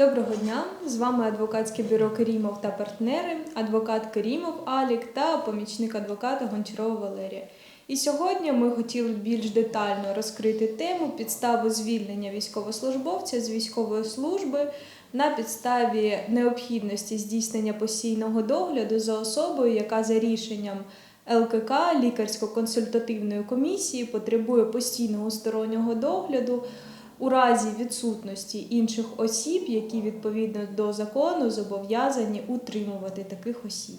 Доброго дня! З вами адвокатське бюро Керімов та партнери, адвокат Керімов Алік та помічник адвоката Гончарова Валерія. І сьогодні ми хотіли більш детально розкрити тему підстави звільнення військовослужбовця з військової служби на підставі необхідності здійснення постійного догляду за особою, яка за рішенням ЛКК лікарсько-консультативної комісії потребує постійного стороннього догляду у разі відсутності інших осіб, які відповідно до закону зобов'язані утримувати таких осіб.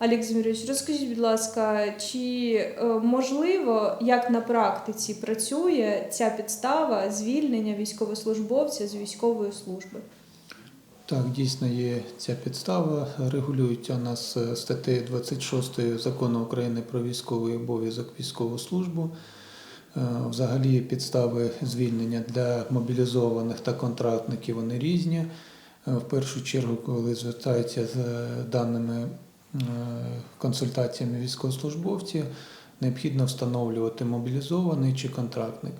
Олег Змірович, розкажіть, будь ласка, чи е, можливо, як на практиці працює ця підстава звільнення військовослужбовця з військової служби? Так, дійсно є ця підстава. Регулюється у нас е, статтею 26 закону України про військовий обов'язок військову службу. Е, Взагалі підстави звільнення для мобілізованих та контрактників вони різні. Е, В першу чергу, коли звертаються з е, даними консультаціями військовослужбовці, необхідно встановлювати мобілізований чи контрактник.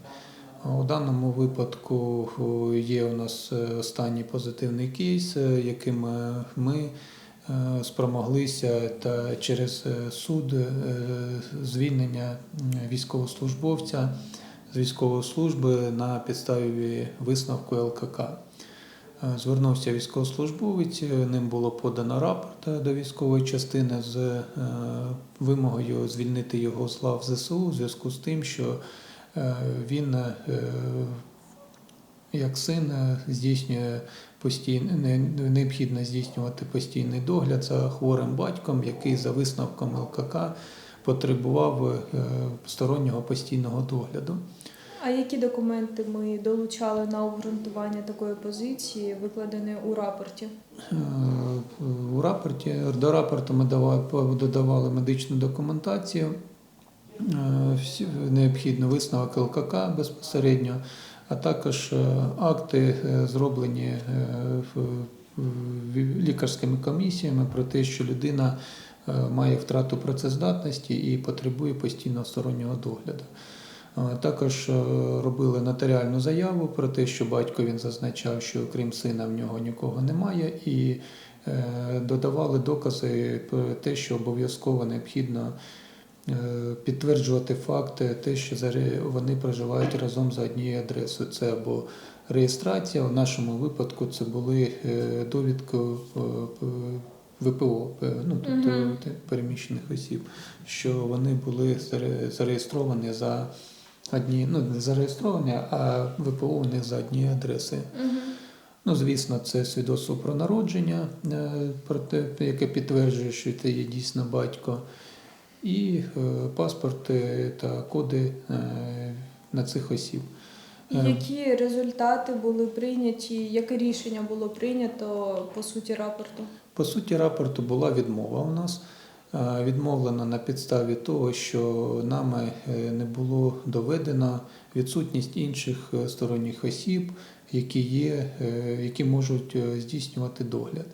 У даному випадку є у нас останній позитивний кейс, яким ми спромоглися та через е, суд е, звільнення військовослужбовця з військової служби на підставі висновку ЛКК. Е, Звернувся військовослужбовець, е, ним було подано рапорт е, до військової частини з е, вимогою звільнити його з лав ЗСУ у зв'язку з тим, що Е, Він е, як син е, здійснює постійно необхідно здійснювати постійний догляд за хворим батьком, який за висновком ЛКК потребував е, стороннього постійного догляду. А які документи ми долучали на обґрунтування такої позиції, викладеної у рапорті? Е, У рапорті до рапорту ми давали- додавали медичну документацію. Необхідно висновок ЛКК безпосередньо, а також е, акти, е, зроблені е, лікарськими комісіями про те, що людина має втрату працездатності і потребує постійного стороннього догляду. Також робили нотаріальну заяву про те, що батько він зазначав, що крім сина в нього нікого немає, і додавали докази про те, що обов'язково необхідно підтверджувати факти, те, що вони проживають разом за однією адресою. Це або реєстрація, в нашому випадку це були е, довідки е, ВПО, е, ну тобто те- переміщених осіб, що вони були зареєстровані за одні, ну не зареєстровані, а ВПО у них за однією адресою. Угу. Ну, звісно, це свідоцтво про народження, е, про те, яке підтверджує, що ти є дійсно батько, і е, паспорти та коди е, на цих осіб. І Е, які результати були прийняті, яке рішення було прийнято по суті рапорту? По суті, рапорту була відмова у нас. Відмовлена на підставі того, що нами не було доведено відсутність інших сторонніх осіб, які є, які можуть здійснювати догляд.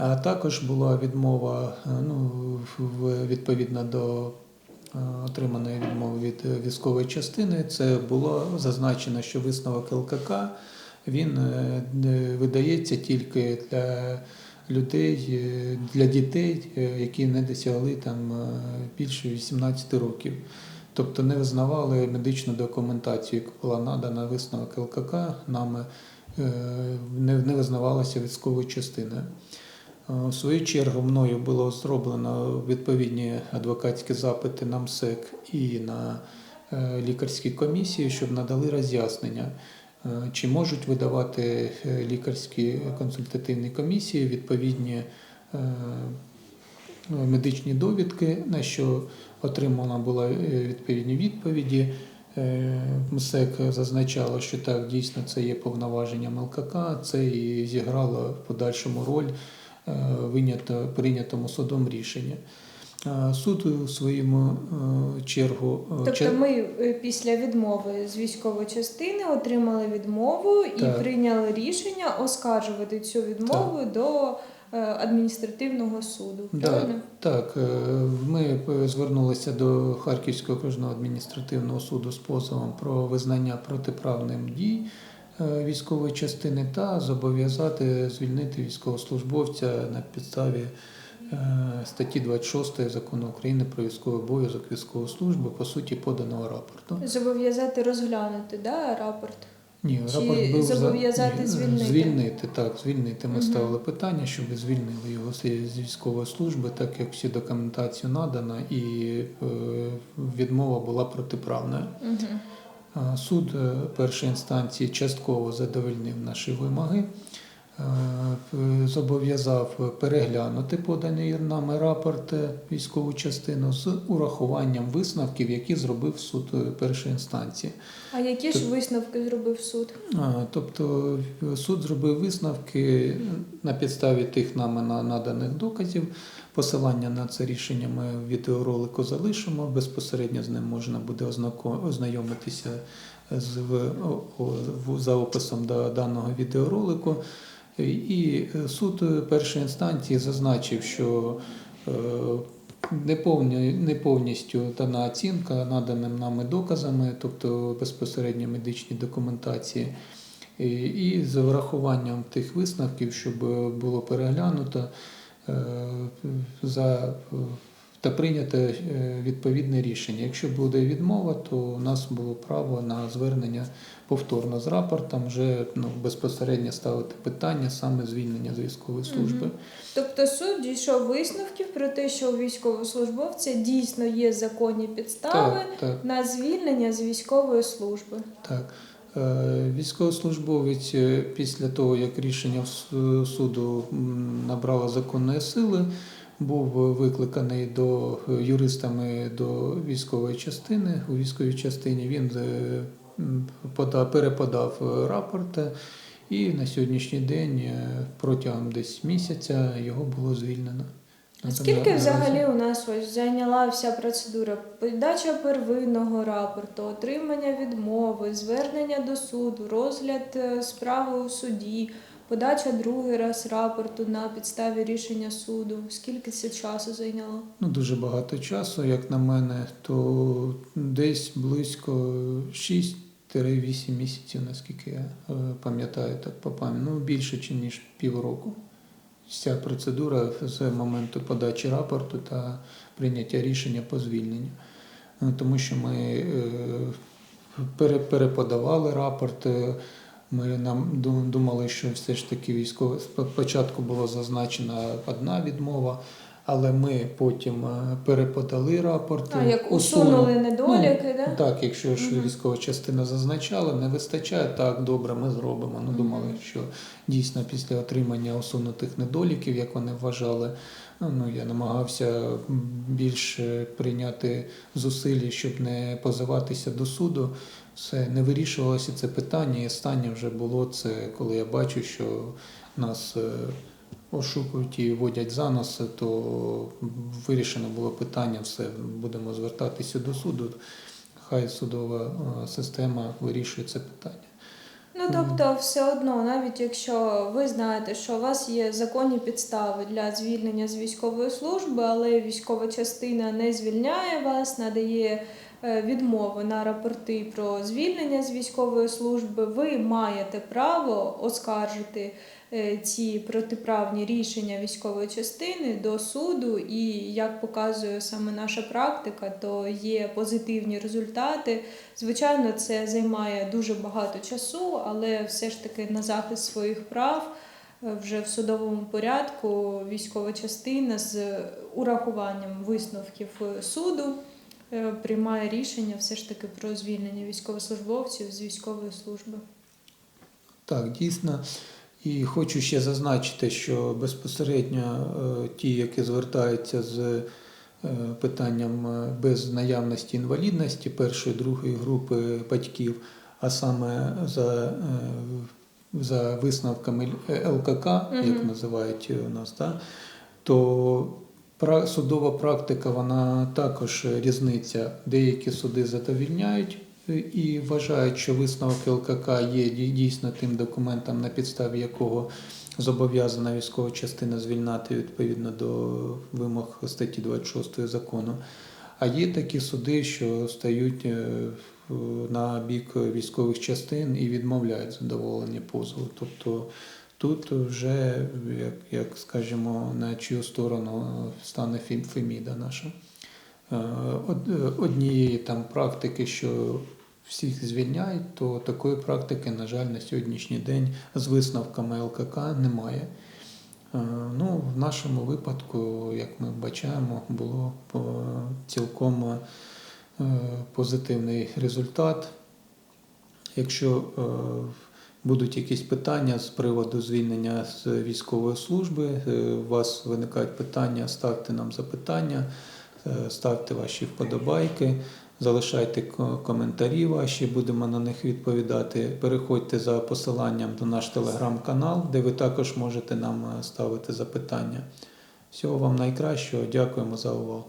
А також була відмова е, ну, відповідно до е, отриманої відмови від е, військової частини. Це було зазначено, що висновок ЛКК він видається тільки для людей, для дітей, які не досягли там більше 18 років. Тобто не визнавали медичну документацію, яка була надана висновок ЛКК, нами не визнавалася військовою частиною. Е, В свою чергу мною було зроблено відповідні адвокатські запити на МСЕК і на е, лікарські комісії, щоб надали роз'яснення, е, чи можуть видавати лікарські консультативні комісії відповідні медичні довідки, на що отримана була відповідні відповіді. МСЕК зазначало, що так, дійсно це є повноваженням ЛКК, це і зіграло в подальшому роль прийнятому судом рішення. Е, Суд у своєму е, чергу е, Тобто чер- ми е, після відмови з військової частини отримали відмову і Так. прийняли рішення оскаржувати цю відмову до е, адміністративного суду. Да, так, е, ми е, звернулися до Харківського окружного адміністративного суду з позовом про визнання протиправним дій е, військової частини та зобов'язати звільнити військовослужбовця на підставі е, статті 26 закону України про військовий обов'язок військової служби, по суті, поданого рапорту. Зобов'язати розглянути да, рапорт. Ні, Чи рапорт був зобов'язати ні, звільнити? Звільнити, так, звільнити. Ми Мгм. ставили питання, щоб звільнили його з військової служби, так як всі документацію надана і е, відмова була протиправною. Угу. Суд е, першої інстанції частково задовольнив наші вимоги, зобов'язав переглянути поданий нами рапорт е, військову частину з урахуванням висновків, які зробив суд е, першої інстанції. А які ж висновки зробив суд? Тобто е, суд зробив висновки на підставі тих нами на- наданих доказів. Посилання на це рішення ми в відеоролику залишимо. Безпосередньо з ним можна буде ознайомитися з за описом до даного відеоролику. І е, суд е, першої інстанції зазначив, що е, не, повністю дана оцінка наданим нами доказами, тобто безпосередньо медичній документації. І, з врахуванням тих висновків, щоб було переглянуто за, та прийнято е, відповідне рішення. Якщо буде відмова, то у нас було право на звернення повторно з рапортом, вже ну, безпосередньо ставити питання саме звільнення з військової служби. Мгм. Тобто суд дійшов висновків про те, що у військовослужбовця дійсно є законні підстави Так, так. на звільнення з військової служби. Так. Е, Військовослужбовець е, після того, як рішення в суду набрало законної сили, був викликаний до е, юристами до військової частини. У військовій частині він е, м, пода- переподав рапорт, е, і на сьогоднішній день протягом десь місяця його було звільнено. Скільки взагалі у нас ось зайняла вся процедура? Подача первинного рапорту, отримання відмови, звернення до суду, розгляд справи у суді, подача другий раз рапорту на підставі рішення суду. Скільки це часу зайняло? Ну, дуже багато часу, як на мене, то десь близько 6-8 місяців, наскільки я е, пам'ятаю так по. Ну, більше, ніж півроку. Вся процедура з моменту подачі рапорту та прийняття рішення по звільненню. Ну, Тому що ми е, переподавали рапорт. Ми нам ду- думали, що все ж таки військове спочатку було зазначена одна відмова, але ми потім е, переподали рапорт. А як усунули- усунули недоліки, ну, да? Так, якщо ж Мгм. військова частина зазначала, не вистачає, так, добре, ми зробимо. Ну, думали, що дійсно після отримання усунутих недоліків, як вони вважали, ну, я намагався більше прийняти зусиль, щоб не позиватися до суду. Все не вирішувалося це питання, і останнє вже було це, коли я бачу, що нас е, ошукують і водять за нос, то вирішено було питання, все, будемо звертатися до суду. Хай судова е, система вирішує це питання. Ну тобто, все одно, навіть якщо ви знаєте, що у вас є законні підстави для звільнення з військової служби, але військова частина не звільняє вас, надає е, відмови на рапорти про звільнення з військової служби, ви маєте право оскаржити е, ці протиправні рішення військової частини до суду, і як показує саме наша практика, то є позитивні результати. Звичайно, це займає дуже багато часу, але все ж таки на захист своїх прав е, вже в судовому порядку військова частина з урахуванням висновків е, суду е, приймає рішення все ж таки про звільнення військовослужбовців з військової служби. Так, дійсно. І хочу ще зазначити, що безпосередньо е, ті, які звертаються з е, питанням е, без наявності інвалідності першої, другої групи батьків, а саме за, за висновками ЛКК, як називають у нас, да, то судова практика вона також різниця. Деякі суди задовільняють і вважають, що висновок ЛКК є дійсно тим документом, на підставі якого зобов'язана військова частина звільнати відповідно до вимог статті 26 закону. А є такі суди, що стають е, на бік військових частин і відмовляють задоволення позову. Тобто тут вже, як, як скажімо, на чию сторону стане Фем- Феміда наша. Е, е, Однієї там практики, що всіх звільняють, то такої практики, на жаль, на сьогоднішній день з висновками ЛКК немає. Е, Ну, в нашому випадку, як ми бачаємо, було е, цілком е, позитивний результат. Якщо будуть якісь питання з приводу звільнення з військової служби, у вас виникають питання, ставте нам запитання, ставте ваші вподобайки. Залишайте коментарі ваші, будемо на них відповідати. Переходьте за посиланням до наш телеграм-канал, де ви також можете нам е, ставити запитання. Всього вам найкращого, дякуємо за увагу.